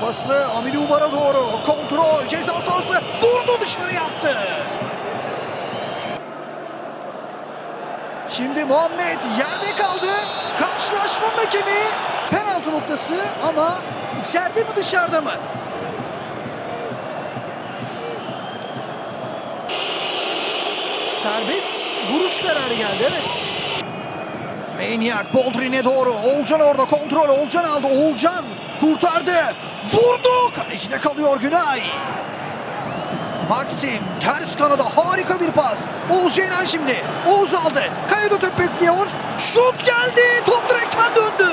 pası Amini Umar'a doğru. Kontrol ceza sahası vurdu dışarı yaptı. Şimdi Muhammed yerde kaldı. Karşılaşmanın hakemi penaltı noktası ama içeride mi dışarıda mı? Serbest vuruş kararı geldi evet. Manyak Boldrin'e doğru. Olcan orada kontrol. Olcan aldı. Olcan kurtardı. Vurdu. Kalecide kalıyor Günay. Maxim ters kanada harika bir pas. Oğuz Ceylan şimdi. Oğuz aldı. Kayada top bekliyor. Şut geldi. Top direkten döndü.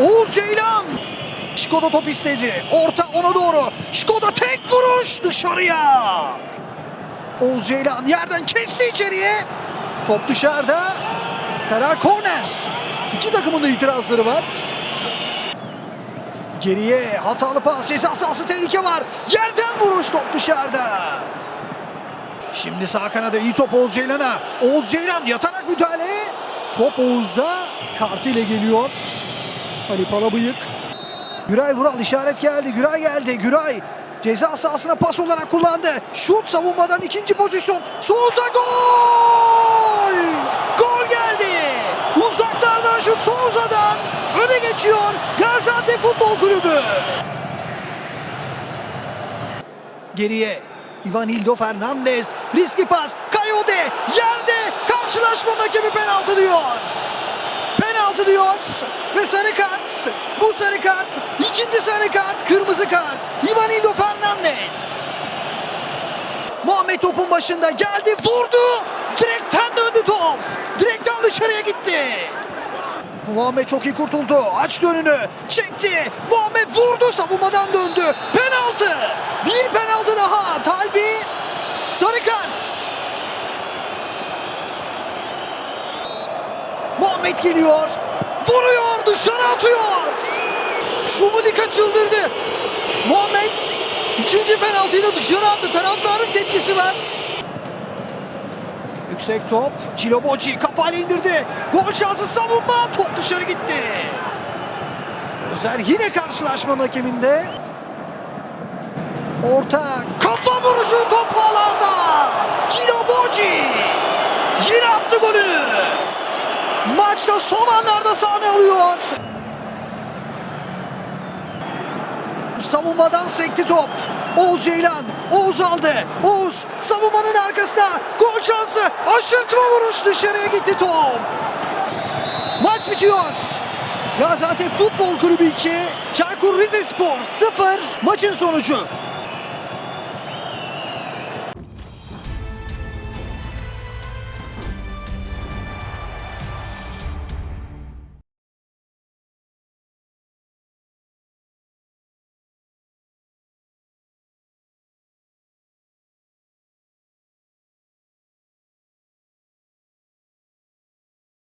Oğuz Ceylan. Şkoda top istedi. Orta ona doğru. Şkoda tek vuruş dışarıya. Oğuz Ceylan yerden kesti içeriye. Top dışarıda. Karar korner. İki takımın da itirazları var. Geriye hatalı pas ceza sahası tehlike var. Yerden vuruş top dışarıda. Şimdi sağ kanada iyi top Oğuz Ceylan'a. Oğuz Ceylan yatarak müdahale. Top Oğuz'da kartı ile geliyor. Ali Palabıyık. Güray Vural işaret geldi. Güray geldi. Güray ceza sahasına pas olarak kullandı. Şut savunmadan ikinci pozisyon. Souza gol! Gol geldi. Uzaklardan şut Souza'dan. Öne geçiyor Gaziantep Futbol Kulübü. Geriye Ivanildo Fernandez. Riski pas. Kayode yerde. Karşılaşma hakemi penaltı diyor. Penaltı diyor ve sarı kart. Bu sarı kart ikinci sarı kart kırmızı kart. Ivanildo Fernandez. Muhammed topun başında geldi vurdu. Direkten döndü top. Direkten dışarıya gitti. Muhammed çok iyi kurtuldu. Açtı önünü. Çekti. Muhammed vurdu. Savunmadan döndü. Penaltı. Bir penaltı daha. Talbi sarı kart. Muhammed geliyor. Vuruyor. Dışarı atıyor. Şumudika çıldırdı. Muhammed ikinci penaltıyı da dışarı attı. Taraftarın tepkisi var. Yüksek top. Ciloboci kafayla indirdi. Gol şansı savunma. Top dışarı gitti. Özer yine karşılaşmanın hakeminde. Orta kafa vuruşu top ağlarda. Ciloboci yine attı golünü. Maçta son anlarda sahne alıyor. Savunmadan sekti top. Oğuz Ceylan. Oğuz aldı. Oğuz savunmanın arkasına. Gol. Aşırtma vuruş dışarıya gitti top. Maç bitiyor. Gaziantep Futbol Kulübü 2, Çaykur Rizespor 0. Maçın sonucu